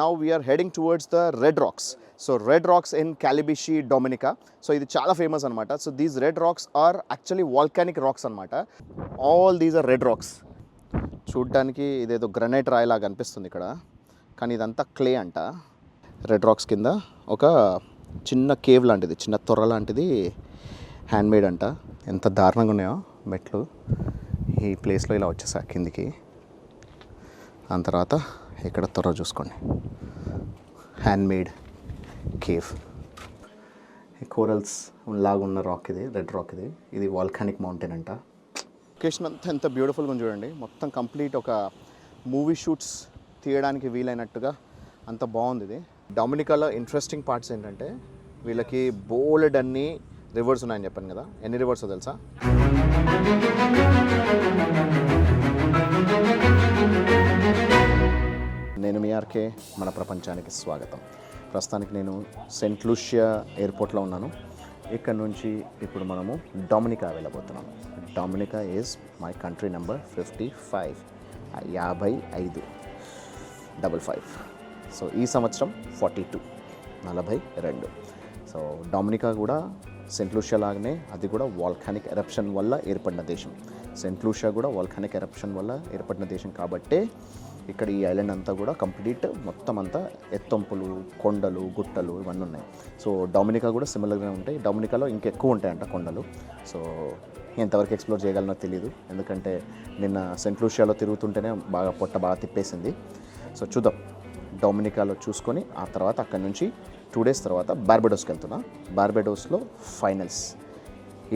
Now we're heading towards the red rocks so red rocks in Calibishie Dominica so ఇది చాలా famous అనమాట so these red rocks are actually volcanic rocks అనమాట all these are red rocks చూడ్డానికి ఇదేదో granite రాయలాగా అనిపిస్తుంది ఇక్కడ. కానీ ఇదంతా క్లే అంట. రెడ్ రాక్స్ కింద ఒక చిన్న కేవ్ లాంటిది చిన్న తొర్ర లాంటిది హ్యాండ్మేడ్ అంట. ఎంత దారుణంగా ఉన్నాయో మెట్లు. ఈ ప్లేస్లో ఇలా వచ్చేసా కిందికి. దాని తర్వాత ఇక్కడ త్వర చూసుకోండి. హ్యాండ్మేడ్ కేవ్ కోరల్స్ లాగా ఉన్న రాక్ ఇది రెడ్ రాక్ ఇది. ఇది వాల్కానిక్ మౌంటైన్ అంట. లొకేషన్ అంతా ఎంత బ్యూటిఫుల్గా చూడండి. మొత్తం కంప్లీట్ ఒక మూవీ షూట్స్ తీయడానికి వీలైనట్టుగా అంత బాగుంది ఇది. డొమినికాలో ఇంట్రెస్టింగ్ పార్ట్స్ ఏంటంటే వీళ్ళకి బోలెడ్ అన్ని రివర్స్ ఉన్నాయని చెప్పాను కదా. ఎన్ని రివర్స్ తెలుసా? నేను మీ ఆర్కే మన ప్రపంచానికి స్వాగతం. ప్రస్తుతానికి నేను సెంట్ లూషియా ఎయిర్పోర్ట్లో ఉన్నాను. ఇక్కడ నుంచి ఇప్పుడు మనము Dominica వెళ్ళబోతున్నాం. Dominica is my country number fifty five యాభై ఐదు డబల్ ఫైవ్ సో ఈ సంవత్సరం ఫార్టీ టూ నలభై రెండు. సో డొమినికా కూడా సెంట్ లూషియా లాగానే అది కూడా వాల్కానిక్ ఎరప్షన్ వల్ల ఏర్పడిన దేశం. సెంట్ లూషియా కూడా వాల్కానిక్ ఎరప్షన్ వల్ల ఏర్పడిన దేశం కాబట్టే ఇక్కడ ఈ ఐలాండ్ అంతా కూడా కంప్లీట్ మొత్తం అంతా ఎత్తొంపులు కొండలు గుట్టలు ఇవన్నీ ఉన్నాయి. సో డొమినికా కూడా సిమిలర్గానే ఉంటాయి. డొమినికాలో ఇంకెక్కువ ఉంటాయంట కొండలు. సో ఎంతవరకు ఎక్స్ప్లోర్ చేయగలనో తెలియదు ఎందుకంటే నిన్న సెంట్ లూషియాలో తిరుగుతుంటేనే బాగా పొట్ట బాగా తిప్పేసింది. సో చూద్దాం. డొమినికాలో చూసుకొని ఆ తర్వాత అక్కడి నుంచి టూ డేస్ తర్వాత బార్బెడోస్కి వెళ్తున్నా. బార్బెడోస్లో ఫైనల్స్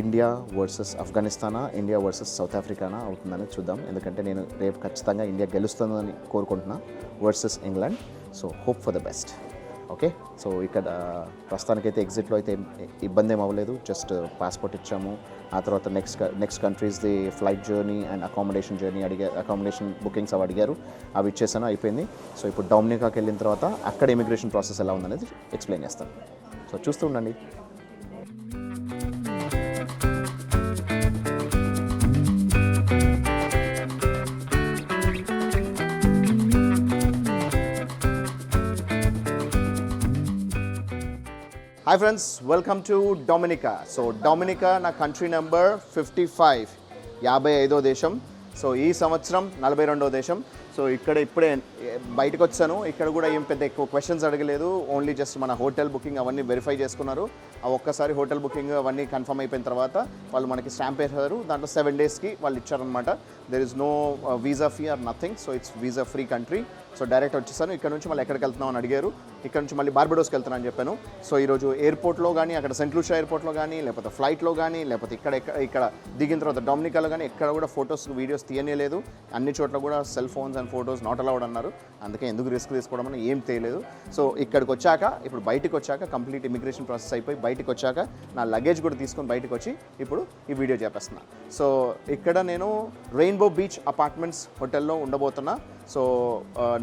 ఇండియా వర్సెస్ ఆఫ్ఘనిస్తానా ఇండియా వర్సెస్ సౌత్ ఆఫ్రికానా అవుతుందని చూద్దాం. ఎందుకంటే నేను రేపు ఖచ్చితంగా ఇండియా గెలుస్తుందని కోరుకుంటున్నా versus England. So hope for the best okay so ఇక్కడ ప్రస్తుతానికైతే ఎగ్జిట్లో అయితే ఇబ్బంది ఏం అవ్వలేదు జస్ట్ పాస్పోర్ట్ uh, ఇచ్చాము. ఆ తర్వాత next next కంట్రీస్ది flight journey and accommodation journey అడిగారు అకామిడేషన్ బుకింగ్స్ అవి అడిగారు. అవి ఇచ్చేసాను అయిపోయింది. సో ఇప్పుడు డొమినికాకి వెళ్ళిన తర్వాత అక్కడ ఇమిగ్రేషన్ ప్రాసెస్ ఎలా ఉందనేది ఎక్స్ప్లెయిన్ చేస్తాను. సో చూస్తూ ఉండండి. Hi friends welcome to Dominica so Dominica నా కంట్రీ నెంబర్ ఫిఫ్టీ ఫైవ్ యాభై ఐదో దేశం. సో ఈ సంవత్సరం నలభై రెండో దేశం. సో ఇక్కడ ఇప్పుడే బయటకు వచ్చాను ఇక్కడ కూడా ఏం పెద్ద ఎక్కువ క్వశ్చన్స్ అడగలేదు. ఓన్లీ జస్ట్ మన హోటల్ బుకింగ్ అవన్నీ వెరిఫై చేసుకున్నారు. ఆ ఒక్కసారి హోటల్ బుకింగ్ అవన్నీ కన్ఫర్మ్ అయిపోయిన తర్వాత వాళ్ళు మనకి స్టాంప్ వేసారు దాంట్లో సెవెన్ డేస్కి వాళ్ళు ఇచ్చారనమాట there is no visa fee or nothing so it's visa free country so direct వచ్చేసాను. ఇక్కడ నుంచి మళ్ళీ ఎక్కడికి వెళ్తున్నాం అని అడిగారు. ఇక్కడ నుంచి మళ్ళీ బార్బడోస్కి వెళ్తున్నాను అని చెప్పాను. సో ఈరోజు ఎయిర్పోర్ట్లో కానీ అక్కడ సెంట్ లూషా ఎయిర్పోర్ట్లో కానీ లేకపోతే ఫ్లైట్లో కానీ లేకపోతే ఇక్కడ ఎక్కడ ఇక్కడ దిగిన తర్వాత డొమినికాలో కానీ ఎక్కడ కూడా ఫొటోస్ వీడియోస్ తీయనేలేదు అన్ని చోట్ల కూడా cell phones and photos not allowed అన్నారు. అందుకే ఎందుకు రిస్క్ తీసుకోవడం అని ఏం తెలియలేదు. సో ఇక్కడికి వచ్చాక ఇప్పుడు బయటకు వచ్చాక కంప్లీట్ ఇమిగ్రేషన్ ప్రాసెస్ అయిపోయి బయటకు వచ్చాక నా లగేజ్ కూడా తీసుకొని బయటకు వచ్చి ఇప్పుడు ఈ వీడియో చేపేస్తున్నా. సో ఇక్కడ నేను రెయిన్ రెయిన్బో బీచ్ అపార్ట్మెంట్స్ హోటల్లో ఉండబోతున్నా. సో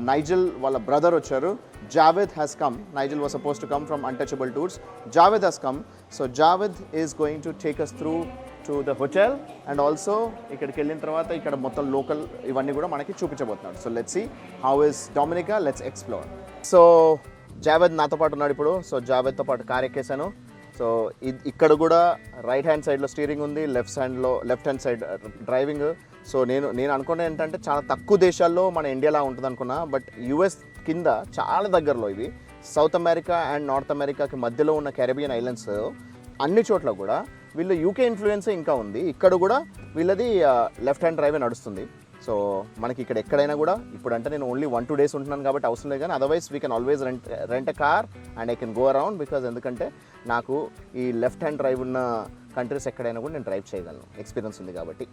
నైజల్ వాళ్ళ బ్రదర్ వచ్చారు. Javed has come Nigel was suppose to come from untouchable tours Javed has come so Javed is going to take us through to the hotel and also ఇక్కడికి వెళ్ళిన తర్వాత ఇక్కడ మొత్తం local ఇవన్నీ కూడా మనకి చూపించబోతున్నాడు. So let's see how is Dominica let's explore so Javed నాతో పాటు ఉన్నాడు ఇప్పుడు. సో జావేద్తో పాటు కార్ ఎక్కేసాను సో ఇక్కడ కూడా రైట్ హ్యాండ్ సైడ్లో స్టీరింగ్ ఉంది. లెఫ్ట్ హ్యాండ్లో left hand side driving so నేను నేను అనుకున్న ఏంటంటే చాలా తక్కువ దేశాల్లో మన ఇండియాలా ఉంటుంది అనుకున్నా బట్ యుఎస్ కింద చాలా దగ్గరలో ఇవి. సౌత్ అమెరికా అండ్ నార్త్ అమెరికాకి మధ్యలో ఉన్న కెరబియన్ ఐలాండ్స్ అన్ని చోట్ల కూడా వీళ్ళు యూకే ఇన్ఫ్లుయెన్స్ ఇంకా ఉంది. ఇక్కడ కూడా వీళ్ళది లెఫ్ట్ హ్యాండ్ డ్రైవే నడుస్తుంది. సో మనకి ఇక్కడ ఎక్కడైనా కూడా ఇప్పుడు అంటే నేను ఓన్లీ వన్ టూ డేస్ ఉంటున్నాను కాబట్టి అవసరం లేదు కానీ otherwise we can always rent rent a car and I can go around because ఎందుకంటే నాకు ఈ లెఫ్ట్ హ్యాండ్ డ్రైవ్ ఉన్న కంట్రీస్ ఎక్కడైనా కూడా నేను డ్రైవ్ చేయగలను. ఎక్స్పీరియన్స్ ఉంది కాబట్టి.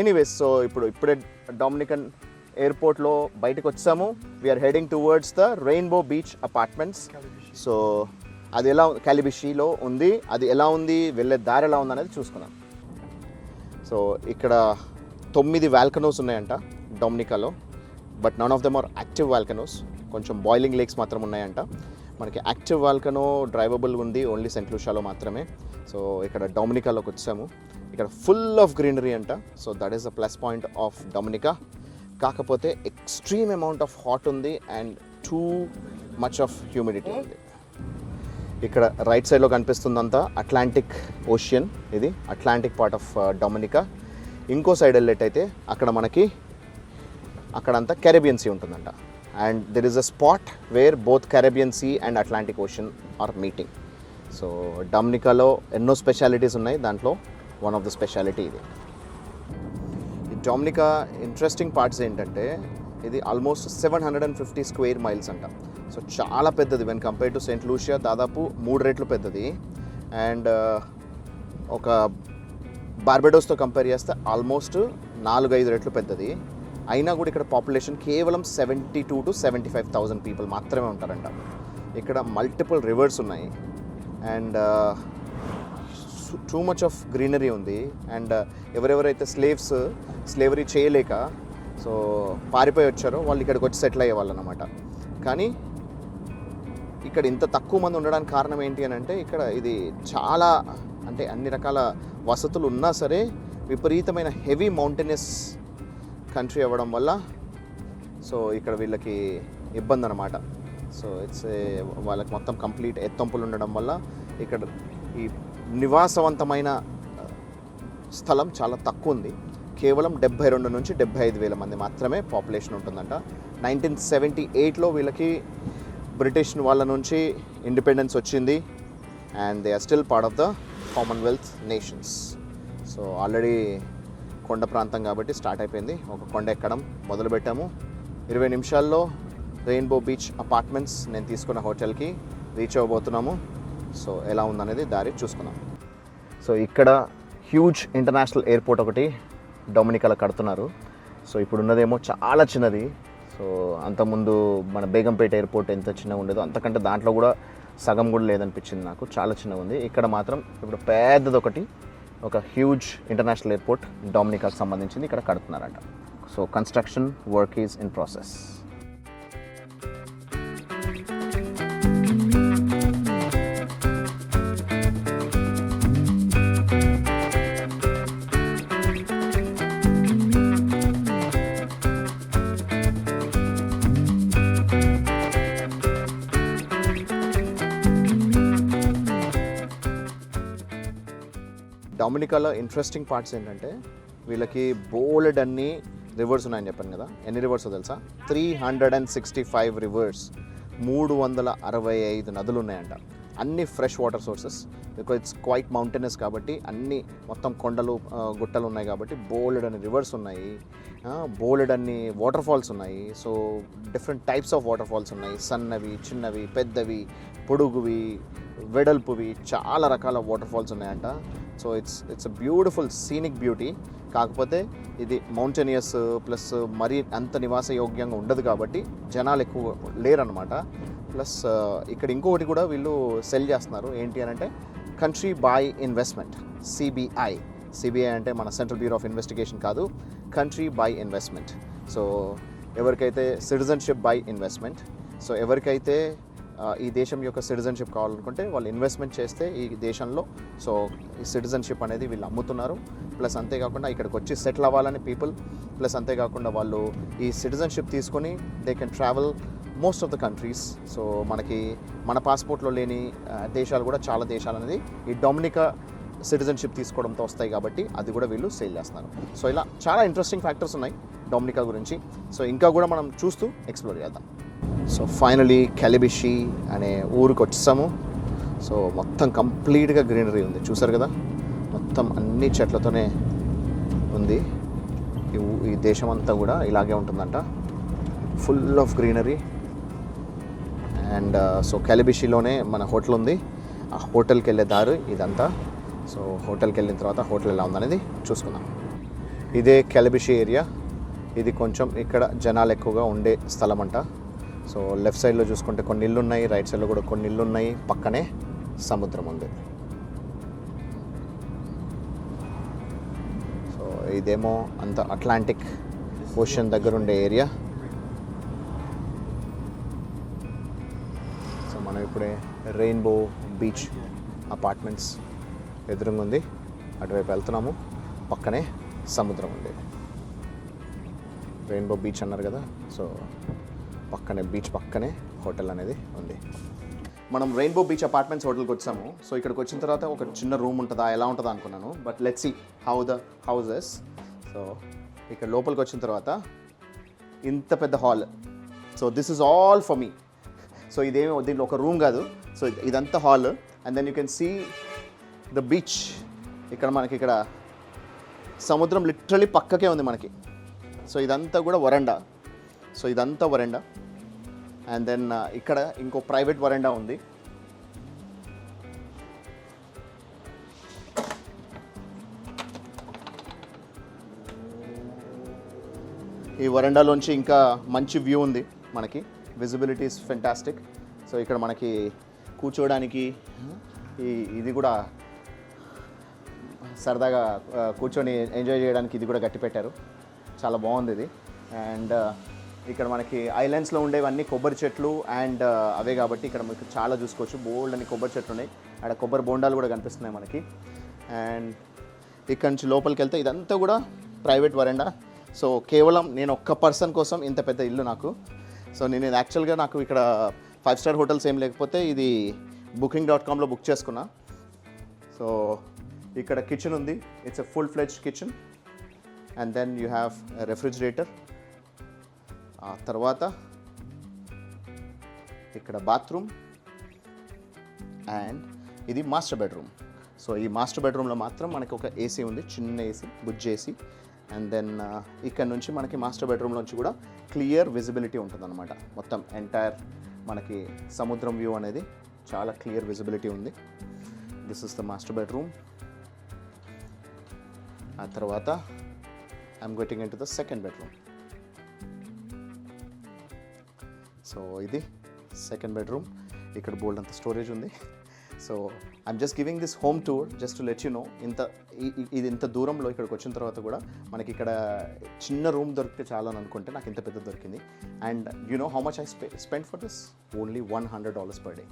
ఎనీవేస్ సో ఇప్పుడు ఇప్పుడే డామినికన్ ఎయిర్పోర్ట్లో బయటకు వచ్చాము. We're heading towards the rainbow beach apartments so అది ఎలా క్యాలిబిషీలో ఉంది. అది ఎలా ఉంది? వెళ్ళే దారి ఎలా ఉంది అనేది చూసుకున్నాం సో ఇక్కడ తొమ్మిది వాల్కనోస్ ఉన్నాయంట డొమినికాలో but none of them are active volcanoes కొంచెం బాయిలింగ్ లేక్స్ మాత్రం ఉన్నాయంట. మనకి యాక్టివ్ వాల్కనో డ్రైవబుల్ ఉంది ఓన్లీ సెంట్ లూషాలో మాత్రమే. సో ఇక్కడ డొమినికాలోకి వచ్చాము. ఇక్కడ ఫుల్ ఆఫ్ గ్రీనరీ అంట. So that is the plus point of Dominica. కాకపోతే ఎక్స్ట్రీమ్ అమౌంట్ ఆఫ్ హాట్ ఉంది and too much of humidity ఉంది. ఇక్కడ రైట్ సైడ్లో కనిపిస్తుందంతా అట్లాంటిక్ ఓషియన్ ఇది అట్లాంటిక్ పార్ట్ ఆఫ్ డొమినికా. ఇంకో సైడ్ వెళ్ళేటైతే అక్కడ మనకి అక్కడంతా కెరేబియన్ సీ ఉంటుందంట. And there is a spot where both Caribbean sea and Atlantic ocean are meeting so డొమినికాలో ఎన్నో స్పెషాలిటీస్ ఉన్నాయి. దాంట్లో వన్ ఆఫ్ ద స్పెషాలిటీ ఇది. ఈ డొమినికా ఇంట్రెస్టింగ్ పార్ట్స్ ఏంటంటే ఇది almost seven hundred and fifty square miles అంట. So చాలా పెద్దది. When compare to Saint Lucia దాదాపు మూడు రెట్లు పెద్దది. అండ్ uh, ఒక బార్బెడోస్తో కంపేర్ చేస్తే ఆల్మోస్ట్ నాలుగు ఐదు రెట్లు పెద్దది. అయినా కూడా ఇక్కడ పాపులేషన్ కేవలం seventy two to seventy five thousand people మాత్రమే ఉంటారంట. ఇక్కడ మల్టిపుల్ రివర్స్ ఉన్నాయి. And too much of greenery ఉంది. అండ్ uh, ఎవరెవరైతే స్లేవ్స్ స్లేవరీ చేయలేక సో పారిపోయి వచ్చారో వాళ్ళు ఇక్కడికి వచ్చి సెటిల్ అయ్యేవాళ్ళు అనమాట కానీ ఇక్కడ ఇంత తక్కువ మంది ఉండడానికి కారణం ఏంటి అని అంటే ఇక్కడ ఇది చాలా అంటే అన్ని రకాల వసతులు ఉన్నా సరే విపరీతమైన హెవీ మౌంటైనస్ కంట్రీ అవ్వడం వల్ల సో ఇక్కడ వీళ్ళకి ఇబ్బంది అనమాట సో ఇట్స్ వాళ్ళకి మొత్తం కంప్లీట్ ఎత్తంపులు ఉండడం వల్ల ఇక్కడ ఈ నివాసవంతమైన స్థలం చాలా తక్కువ ఉంది. కేవలం డెబ్బై రెండు నుంచి డెబ్బై ఐదు వేల మంది మాత్రమే పాపులేషన్ ఉంటుందంట. నైన్టీన్ సెవెంటీ ఎయిట్లో వీళ్ళకి బ్రిటిష్ వాళ్ళ నుంచి ఇండిపెండెన్స్ వచ్చింది. And they are still part of the Commonwealth nations. So already కొండ ప్రాంతం కాబట్టి స్టార్ట్ అయిపోయింది. ఒక కొండ ఎక్కడం మొదలుపెట్టాము. ఇరవై నిమిషాల్లో రెయిన్బో బీచ్ అపార్ట్మెంట్స్ నేను తీసుకున్న హోటల్కి రీచ్ అవ్వబోతున్నాము. సో ఎలా ఉందనేది దారి చూసుకున్నాం సో ఇక్కడ హ్యూజ్ ఇంటర్నేషనల్ ఎయిర్పోర్ట్ ఒకటి డొమినికాలో కడుతున్నారు. సో ఇప్పుడు ఉన్నదేమో చాలా చిన్నది. సో అంతకుముందు మన బేగంపేట ఎయిర్పోర్ట్ ఎంత చిన్నగా ఉండేదో అంతకంటే దాంట్లో కూడా సగం కూడా లేదనిపించింది నాకు. చాలా చిన్నగా ఉంది. ఇక్కడ మాత్రం ఇప్పుడు పెద్దది ఒకటి ఒక హ్యూజ్ ఇంటర్నేషనల్ ఎయిర్పోర్ట్ డొమినికాకు సంబంధించింది ఇక్కడ కడుతున్నారట. So construction work is in process డొమినికాలో interesting parts ఏంటంటే వీళ్ళకి బోల్డ్ అన్ని రివర్స్ ఉన్నాయని చెప్పాను కదా. ఎన్ని రివర్స్ తెలుసా? Three hundred and sixty five rivers మూడు వందల అరవై ఐదు నదులు ఉన్నాయంట. అన్ని fresh water sources because it's quite mountainous కాబట్టి అన్ని మొత్తం కొండలు గుట్టలు ఉన్నాయి కాబట్టి బోలెడ్ అని రివర్స్ ఉన్నాయి. బోలెడ్ అన్ని వాటర్ ఫాల్స్ ఉన్నాయి. So different types of water falls ఉన్నాయి. సన్నవి చిన్నవి పెద్దవి పొడుగువి వెడల్పువి చాలా రకాల వాటర్ ఫాల్స్ ఉన్నాయంట. So it's it's a beautiful scenic beauty కాకపోతే ఇది మౌంటైనియస్ ప్లస్ మరీ అంత నివాస యోగ్యంగా ఉండదు కాబట్టి జనాలు ఎక్కువ లేరనమాట ప్లస్ ఇక్కడ ఇంకొకటి కూడా వీళ్ళు సెల్ చేస్తున్నారు. ఏంటి అని అంటే country by investment CBI CBI అంటే మన సెంట్రల్ బ్యూరో ఆఫ్ ఇన్వెస్టిగేషన్ కాదు కంట్రీ బై ఇన్వెస్ట్మెంట్ సో ఎవరికైతే సిటిజన్షిప్ బై ఇన్వెస్ట్మెంట్ సో ఎవరికైతే ఈ దేశం యొక్క సిటిజన్షిప్ కావాలనుకుంటే వాళ్ళు ఇన్వెస్ట్మెంట్ చేస్తే ఈ దేశంలో సో ఈ సిటిజన్షిప్ అనేది వీళ్ళు అమ్ముతున్నారు. ప్లస్ అంతేకాకుండా ఇక్కడికి వచ్చి సెటిల్ అవ్వాలని పీపుల్ ప్లస్ అంతేకాకుండా వాళ్ళు ఈ సిటిజన్షిప్ తీసుకొని they can travel most of the countries so మనకి మన పాస్పోర్ట్లో లేని దేశాలు కూడా చాలా దేశాలు అనేది ఈ డొమినికా సిటిజన్షిప్ తీసుకోవడంతో వస్తాయి కాబట్టి అది కూడా వీళ్ళు సేల్ చేస్తున్నారు. సో ఇలా చాలా ఇంట్రెస్టింగ్ ఫ్యాక్టర్స్ ఉన్నాయి డొమినికా గురించి. సో ఇంకా కూడా మనం చూస్తూ ఎక్స్ప్లోర్ చేద్దాం. సో ఫైనలీ కెలిబిషి అనే ఊరికి వచ్చేసాము. సో మొత్తం కంప్లీట్గా గ్రీనరీ ఉంది. చూసారు కదా? మొత్తం అన్ని చెట్లతోనే ఉంది. ఈ ఈ దేశం అంతా కూడా ఇలాగే ఉంటుందంట. Full of greenery and uh, so క్యాలిబిషిలోనే మన హోటల్ ఉంది ఆ హోటల్కి వెళ్ళే దారు ఇదంతా. సో హోటల్కి వెళ్ళిన తర్వాత హోటల్ ఎలా ఉందనేది చూసుకుందాం. ఇదే క్యాలిబిషి ఏరియా ఇది కొంచెం ఇక్కడ జనాలు ఎక్కువగా ఉండే స్థలం అంట సో లెఫ్ట్ సైడ్లో చూసుకుంటే కొన్ని ఇల్లు ఉన్నాయి రైట్ సైడ్లో కూడా కొన్ని ఇల్లు ఉన్నాయి పక్కనే సముద్రం ఉంది. సో ఇదేమో అంత అట్లాంటిక్ ఓషన్ దగ్గర ఉండే ఏరియా ఇప్పుడే రెయిన్బో బీచ్ అపార్ట్మెంట్స్ ఎదురుగా ఉంది. అటువైపు వెళ్తున్నాము. పక్కనే సముద్రం ఉంది. రెయిన్బో బీచ్ అన్నారు కదా సో పక్కనే బీచ్ పక్కనే హోటల్ అనేది ఉంది. మనం రెయిన్బో బీచ్ అపార్ట్మెంట్స్ హోటల్కి వచ్చాము. సో ఇక్కడికి వచ్చిన తర్వాత ఒక చిన్న రూమ్ ఉంటుందా ఎలా ఉంటుందా అనుకున్నాను. But let's see how the houses so ఇక్కడ లోపలికి వచ్చిన తర్వాత ఇంత పెద్ద hall. So this is all for me. So ఇదేమి దీంట్లో ఒక రూమ్ కాదు. సో ఇదంతా hall and then you can see the beach ఇక్కడ మనకి ఇక్కడ సముద్రం లిటరలీ పక్కకే ఉంది మనకి. సో ఇదంతా కూడా వరండా. సో ఇదంతా వరండా. అండ్ దెన్ uh, ఇక్కడ ఇంకో ప్రైవేట్ వరండా ఉంది. ఈ వరండాలోంచి ఇంకా మంచి వ్యూ ఉంది మనకి. విజిబిలిటీ ఇస్ ఫెంటాస్టిక్ సో ఇక్కడ మనకి కూర్చోవడానికి ఈ ఇది కూడా సరదాగా కూర్చొని ఎంజాయ్ చేయడానికి ఇది కూడా గట్టి పెట్టారు. చాలా బాగుంది ఇది. అండ్ ఇక్కడ మనకి ఐలాండ్స్లో ఉండేవన్నీ కొబ్బరి చెట్లు అండ్ అవే కాబట్టి ఇక్కడ మనకి చాలా చూసుకోవచ్చు. బోల్డ్ అని కొబ్బరి చెట్లు ఉన్నాయి. అక్కడ కొబ్బరి బోండాలు కూడా కనిపిస్తున్నాయి మనకి. అండ్ ఇక్కడ నుంచి లోపలికి వెళ్తే ఇదంతా కూడా ప్రైవేట్ వరండా. సో కేవలం నేను ఒక్క పర్సన్ కోసం ఇంత పెద్ద ఇల్లు నాకు. సో నేను యాక్చువల్గా నాకు ఇక్కడ ఫైవ్ స్టార్ హోటల్స్ ఏం లేకపోతే ఇది బుకింగ్ డాట్ కామ్లో బుక్ చేసుకున్నా. సో ఇక్కడ కిచెన్ ఉంది. It's a full fledged kitchen and then you have refrigerator ఆ తర్వాత ఇక్కడ బాత్రూమ్ అండ్ ఇది మాస్టర్ బెడ్రూమ్ సో ఈ మాస్టర్ బెడ్రూమ్లో మాత్రం మనకి ఒక ఏసీ ఉంది. చిన్న ఏసీ బుజ్జి ఏసీ అండ్ దెన్ uh, ఇక్కడ నుంచి మనకి మాస్టర్ బెడ్రూమ్ నుంచి కూడా క్లియర్ విజిబిలిటీ ఉంటుందన్నమాట. మొత్తం ఎంటైర్ మనకి సముద్రం వ్యూ అనేది చాలా క్లియర్ విజిబిలిటీ ఉంది. This is the master bedroom ఆ తర్వాత I'm getting in to the second bedroom so ఇది సెకండ్ బెడ్రూమ్ ఇక్కడ బోల్డ్ అంత స్టోరేజ్ ఉంది. So I'm just giving this home tour just let you know ఇంత ఇది ఇంత దూరంలో ఇక్కడికి వచ్చిన తర్వాత కూడా మనకి ఇక్కడ చిన్న రూమ్ దొరికితే చాలా అని అనుకుంటే నాకు ఇంత పెద్ద దొరికింది. And you know how much I spe spend for this only one hundred dollars per day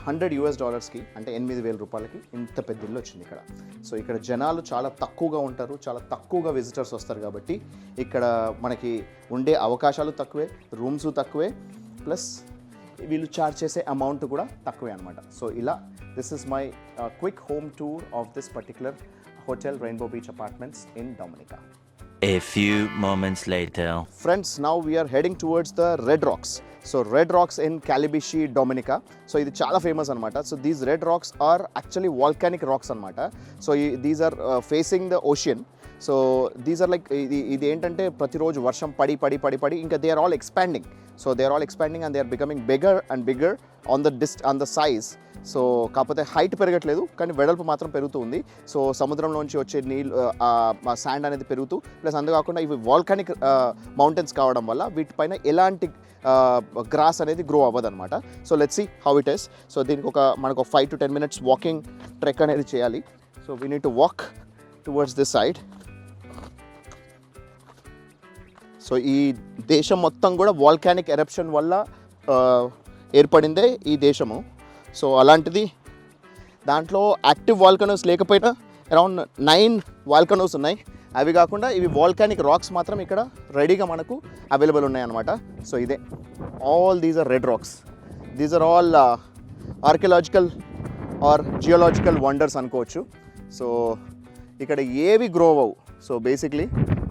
hundred US డాలర్స్కి అంటే ఎనిమిది వేల రూపాయలకి ఇంత పెద్ద ఇల్లు వచ్చింది ఇక్కడ. సో ఇక్కడ జనాలు చాలా తక్కువగా ఉంటారు చాలా తక్కువగా విజిటర్స్ వస్తారు కాబట్టి ఇక్కడ మనకి ఉండే అవకాశాలు తక్కువే రూమ్స్ తక్కువే ప్లస్ వీళ్ళు ఛార్జ్ చేసే అమౌంట్ కూడా తక్కువే అనమాట సో ఇలా This is my quick home tour of this particular hotel Rainbow Beach Apartments in Dominica A few moments later. Friends now we are heading towards the Red Rocks so Red Rocks in Calibishie Dominica so ఇది చాలా famous అనమాట so these Red Rocks are actually volcanic rocks అనమాట so these are facing the ocean So these are like ఇది ఇది ఏంటంటే ప్రతిరోజు వర్షం పడి పడి పడి పడి ఇంకా they are all expanding so they are all expanding and they are becoming bigger and bigger on the dist on the size so కాకపోతే హైట్ పెరగట్లేదు కానీ వెడల్పు మాత్రం పెరుగుతూ ఉంది. సో సముద్రంలోంచి వచ్చే నీళ్ళు శాండ్ అనేది పెరుగుతూ ప్లస్ అంతేకాకుండా ఇవి వాల్కానిక్ మౌంటైన్స్ కావడం వల్ల వీటిపైన ఎలాంటి గ్రాస్ అనేది grow అవ్వదన్నమాట. So let's see how it is so దీనికి ఒక మనకు ఒక five to ten minutes walking trek అనేది చేయాలి. So we need to walk towards this side so ఈ దేశం మొత్తం కూడా వాల్కానిక్ ఎరప్షన్ వల్ల ఏర్పడిందే ఈ దేశము. సో అలాంటిది దాంట్లో యాక్టివ్ వాల్కనోస్ లేకపోయినా అరౌండ్ నైన్ వాల్కనోస్ ఉన్నాయి. అవి కాకుండా ఇవి వాల్కానిక్ రాక్స్ మాత్రం ఇక్కడ రెడీగా మనకు అవైలబుల్ ఉన్నాయి అనమాట సో ఇదే. All these are red rocks these are all archaeological or geological wonders అనుకోవచ్చు. సో ఇక్కడ ఏవి గ్రో అవు సో బేసిక్లీ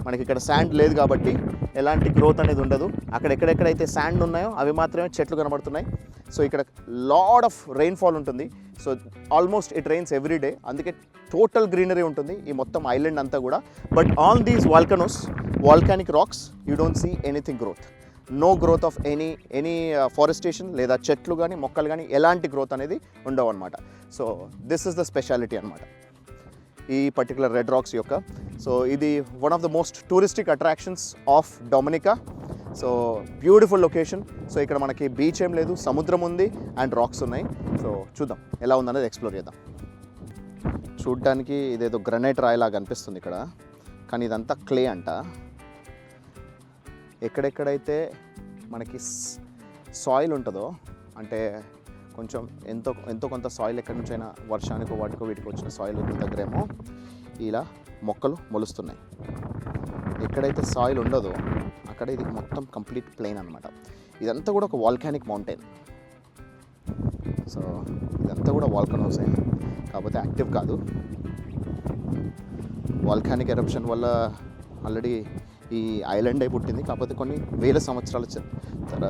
మనకి ఇక్కడ శాండ్ లేదు కాబట్టి ఎలాంటి గ్రోత్ అనేది ఉండదు. అక్కడ ఎక్కడెక్కడైతే శాండ్ ఉన్నాయో అవి మాత్రమే చెట్లు కనబడుతున్నాయి. సో ఇక్కడ లాడ్ ఆఫ్ రెయిన్ఫాల్ ఉంటుంది. So almost it rains every day అందుకే టోటల్ గ్రీనరీ ఉంటుంది ఈ మొత్తం ఐలాండ్ అంతా కూడా. But all these volcanoes volcanic rocks you don't see anything growth no growth of any any forestation లేదా చెట్లు కానీ మొక్కలు కానీ ఎలాంటి గ్రోత్ అనేది ఉండవు అనమాట so this is the speciality అనమాట ఈ పర్టికులర్ రెడ్ రాక్స్ యొక్క. సో ఇది one of the most touristic attractions of Dominica so beautiful location so ఇక్కడ మనకి బీచ్ ఏం లేదు సముద్రం ఉంది అండ్ రాక్స్ ఉన్నాయి. సో చూద్దాం ఎలా ఉందనేది ఎక్స్ప్లోర్ చేద్దాం. చూడ్డానికి ఇదేదో గ్రనైట్ రాయి లాగా అనిపిస్తుంది ఇక్కడ. కానీ ఇదంతా క్లే అంట. ఎక్కడెక్కడైతే మనకి సాయిల్ ఉంటుందో అంటే కొంచెం ఎంతో ఎంతో కొంత సాయిల్ ఎక్కడి నుంచైనా వర్షానికో వాటికో వీటికి వచ్చిన సాయిల్ దగ్గరేమో ఇలా మొక్కలు మొలుస్తున్నాయి. ఎక్కడైతే సాయిల్ ఉండదో అక్కడ ఇది మొత్తం కంప్లీట్ ప్లెయిన్ అనమాట ఇదంతా కూడా ఒక వాల్కానిక్ మౌంటైన్ సో ఇదంతా కూడా వాల్కనోసే కాకపోతే యాక్టివ్ కాదు. వాల్కానిక్ ఎరప్షన్ వల్ల ఆల్రెడీ ఈ ఐలాండ్ అయి పుట్టింది. కాకపోతే కొన్ని వేల సంవత్సరాల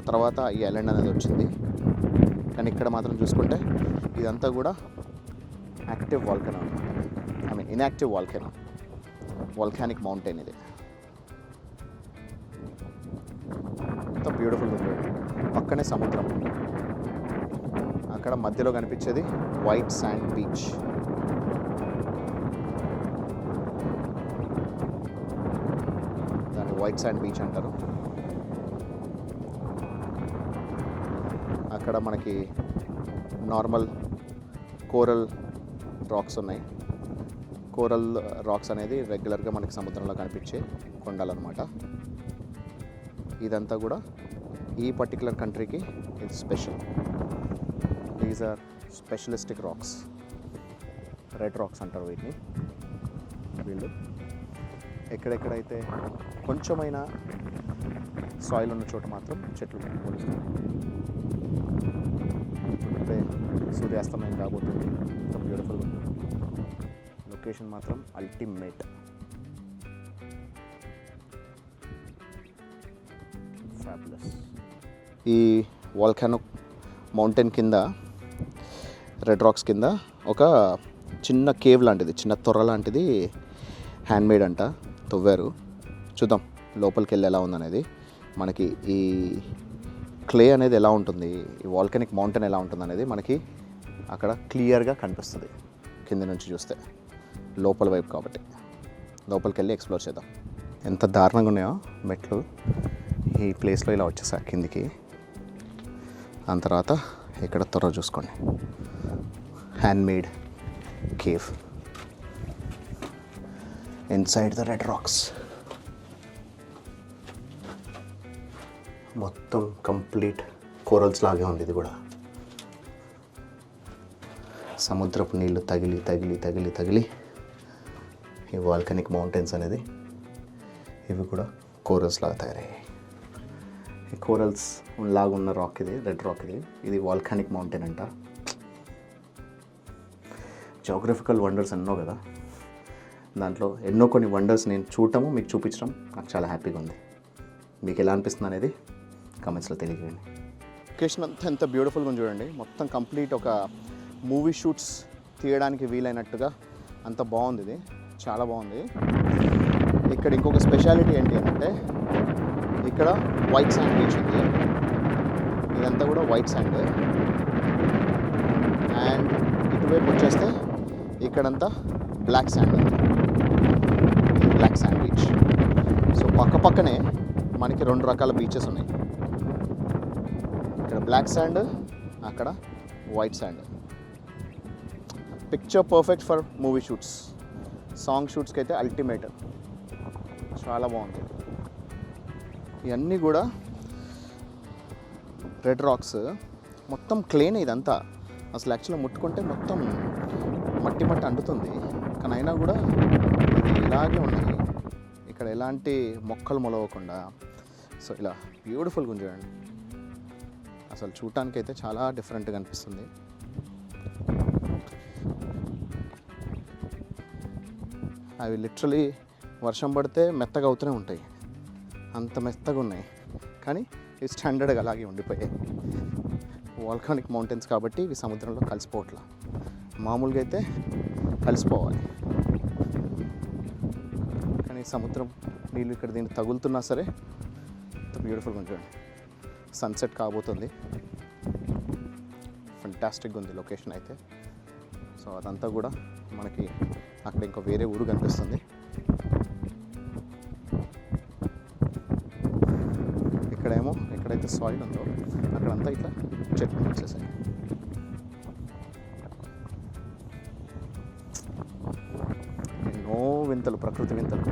తర్వాత ఈ ఐలాండ్ అనేది వచ్చింది. కానీ ఇక్కడ మాత్రం చూసుకుంటే ఇదంతా కూడా active volcano I mean inactive volcano. Volcanic mountain ఇది. ఎంత బ్యూటిఫుల్ ఉంది. పక్కనే సముద్రం. అక్కడ మధ్యలో కనిపించేది వైట్ శాండ్ బీచ్. దాన్ని వైట్ శాండ్ బీచ్ అంటారు. అక్కడ మనకి నార్మల్ కోరల్ రాక్స్ ఉన్నాయి. కోరల్ రాక్స్ అనేది రెగ్యులర్గా మనకి సముద్రంలో కనిపించే కొండలన్నమాట. ఇదంతా కూడా ఈ పర్టికులర్ కంట్రీకి ఇది special. These are specialistic rocks red rocks అంటారు వీటిని. వీళ్ళు ఎక్కడెక్కడైతే కొంచెమైనా సాయిల్ ఉన్న చోట మాత్రం చెట్లు మొలుస్తాయి ఇప్పుడే సూర్యాస్తమయం కాబోతుంది. ఎంత బ్యూటిఫుల్ లొకేషన్ మాత్రం అల్టిమేట్ ఫ్యాబులస్ ఈ వాల్కానో మౌంటైన్ కింద రెడ్ రాక్స్ కింద ఒక చిన్న కేవ్ లాంటిది చిన్న తొర్ర లాంటిది హ్యాండ్మేడ్ అంట తవ్వారు. చూద్దాం లోపలికి వెళ్ళి ఎలా ఉందనేది. మనకి ఈ క్లే అనేది ఎలా ఉంటుంది? ఈ వాల్కనిక్ మౌంటైన్ ఎలా ఉంటుంది అనేది మనకి అక్కడ క్లియర్గా కనిపిస్తుంది. కింద నుంచి చూస్తే. లోపల వైపు కాబట్టి. లోపలికి వెళ్ళి ఎక్స్ప్లోర్ చేద్దాం. ఎంత దారుణంగా ఉన్నాయో మెట్లు. ఈ ప్లేస్లో ఇలా వచ్చేసా కిందికి. ఆ తర్వాత ఇక్కడ త్వర చూసుకోండి. Handmade cafe cave inside the red rocks మొత్తం కంప్లీట్ కోరల్స్ లాగే ఉంది ఇది కూడా. సముద్రపు నీళ్ళు తగిలి తగిలి తగిలి తగిలి ఈ వాల్కనిక్ మౌంటైన్స్ అనేది ఇవి కూడా కోరల్స్ లాగా తయారయ్యాయి. ఈ కోరల్స్ లాగా ఉన్న రాక్ ఇది రెడ్ రాక్ ఇది. ఇది వాల్కానిక్ మౌంటైన్ అంట. జోగ్రఫికల్ వండర్స్ ఎన్నో కదా. దాంట్లో ఎన్నో కొన్ని వండర్స్ నేను చూడటము మీకు చూపించడం నాకు చాలా హ్యాపీగా ఉంది. మీకు ఎలా అనిపిస్తుంది అనేది కామెంట్స్లో తెలియజేయండి. లొకేషన్ అంతా ఎంత బ్యూటిఫుల్గా చూడండి. మొత్తం కంప్లీట్ ఒక మూవీ షూట్స్ తీయడానికి వీలైనట్టుగా అంత బాగుంది ఇది. చాలా బాగుంది. ఇక్కడ ఇంకొక స్పెషాలిటీ ఏంటి అంటే ఇక్కడ వైట్ శాండ్ బీచ్ ఉంది. ఇదంతా కూడా వైట్ శాండ్ అండ్ ఇటువైపు వచ్చేస్తే ఇక్కడంతా బ్లాక్ శాండ్ ఉంది బ్లాక్ శాండ్ బీచ్ సో పక్క పక్కనే మనకి రెండు రకాల బీచెస్ ఉన్నాయి. బ్లాక్ శాండ్ అక్కడ white sand picture perfect for movie shoots song షూట్స్కి అయితే అల్టిమేట్ చాలా బాగుంది. ఇవన్నీ కూడా రెడ్ రాక్స్ మొత్తం క్లేన్ ఇదంతా. అసలు యాక్చువల్గా ముట్టుకుంటే మొత్తం మట్టి మట్టి అంటుతుంది. కానీ అయినా కూడా ఇది ఇలాగే ఉన్నాయి. ఇక్కడ ఎలాంటి మొక్కలు మొలవకుండా. సో ఇలా బ్యూటిఫుల్గా ఉంది చూడండి. అసలు చూడటానికి అయితే చాలా డిఫరెంట్గా అనిపిస్తుంది. అవి లిటరలీ వర్షం పడితే మెత్తగా అవుతూనే ఉంటాయి. అంత మెత్తగా ఉన్నాయి. కానీ ఇవి స్టాండర్డ్గా అలాగే ఉండిపోయాయి. వాల్కానిక్ మౌంటైన్స్ కాబట్టి ఇవి సముద్రంలో కలిసిపోవట్లా. మామూలుగా అయితే కలిసిపోవాలి. కానీ సముద్రం నీళ్ళు ఇక్కడ దీన్ని తగులుతున్నా సరే బ్యూటిఫుల్గా ఉంటుంది సన్సెట్ కాబోతుంది. ఫంటాస్టిక్గా ఉంది లొకేషన్ అయితే. సో అదంతా కూడా మనకి అక్కడ ఇంకా వేరే ఊరు కనిపిస్తుంది. ఇక్కడేమో ఎక్కడైతే సాయిల్ ఉందో అక్కడంతా ఇట్లా చెట్లు వచ్చేసాయి. ఎన్నో వింతలు ప్రకృతి వింతలు.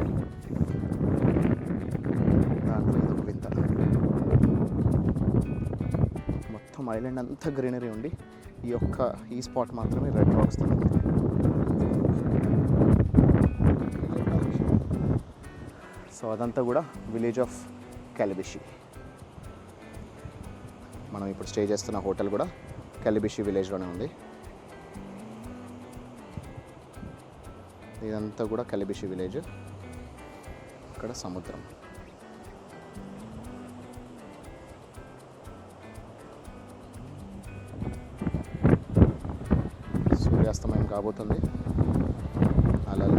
ఐలాండ్ అంతా గ్రీనరీ ఉండి ఈ యొక్క ఈ స్పాట్ మాత్రమే రెడ్ రాక్స్ సో అదంతా కూడా విలేజ్ ఆఫ్ కలిబిషి. మనం ఇప్పుడు స్టే చేస్తున్న హోటల్ కూడా కలిబిషి విలేజ్లోనే ఉంది. ఇదంతా కూడా కలిబిషి విలేజ్. ఇక్కడ సముద్రం. కాబోతుంది. అలలు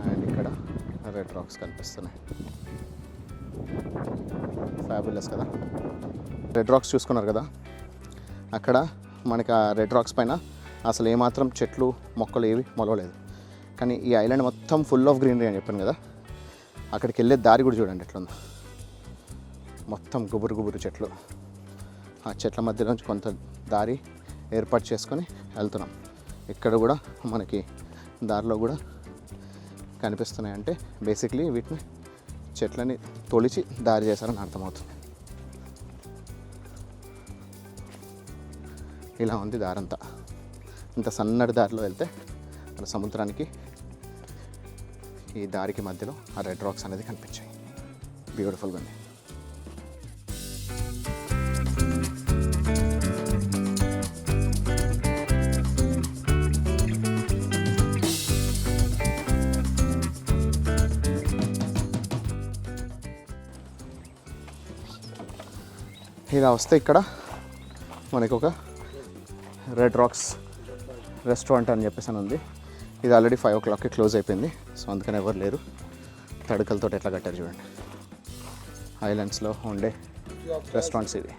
అండ్ ఇక్కడ రెడ్ రాక్స్ కనిపిస్తున్నాయి. ఫ్యాబులస్ కదా? రెడ్ రాక్స్ చూసుకున్నారు కదా? అక్కడ మనకి ఆ రెడ్ రాక్స్ పైన అసలు ఏమాత్రం చెట్లు మొక్కలు ఏవి మొలవలేదు. కానీ ఈ ఐలాండ్ మొత్తం ఫుల్ ఆఫ్ గ్రీనరీ అని చెప్పాను కదా? అక్కడికి వెళ్ళే దారి కూడా చూడండి ఎట్లుందో. మొత్తం గుబురు గుబురు చెట్లు. ఆ చెట్ల మధ్యలోంచి కొంత దారి ఏర్పాటు చేసుకొని వెళ్తున్నాం. ఇక్కడ కూడా మనకి దారిలో కూడా కనిపిస్తున్నాయి అంటే బేసిక్లీ వీటిని చెట్లని తొలిచి దారి చేశారని అర్థమవుతుంది. ఇలా ఉంది దారంతా. ఇంత సన్నటి దారిలో వెళ్తే మన సముద్రానికి ఈ దారికి మధ్యలో ఆ రెడ్ రాక్స్ అనేది కనిపించాయి. బ్యూటిఫుల్గా ఉంది. ఇలా వస్తే ఇక్కడ మనకు ఒక రెడ్ రాక్స్ రెస్టారెంట్ అని చెప్పేసి అని ఉంది. ఇది ఆల్రెడీ ఫైవ్ ఓ క్లాక్కి క్లోజ్ అయిపోయింది. సో అందుకని ఎవరు లేరు. తడకలతో ఎట్లా కట్టారు చూడండి. ఐలాండ్స్లో ఉండే రెస్టారెంట్స్ ఇవి.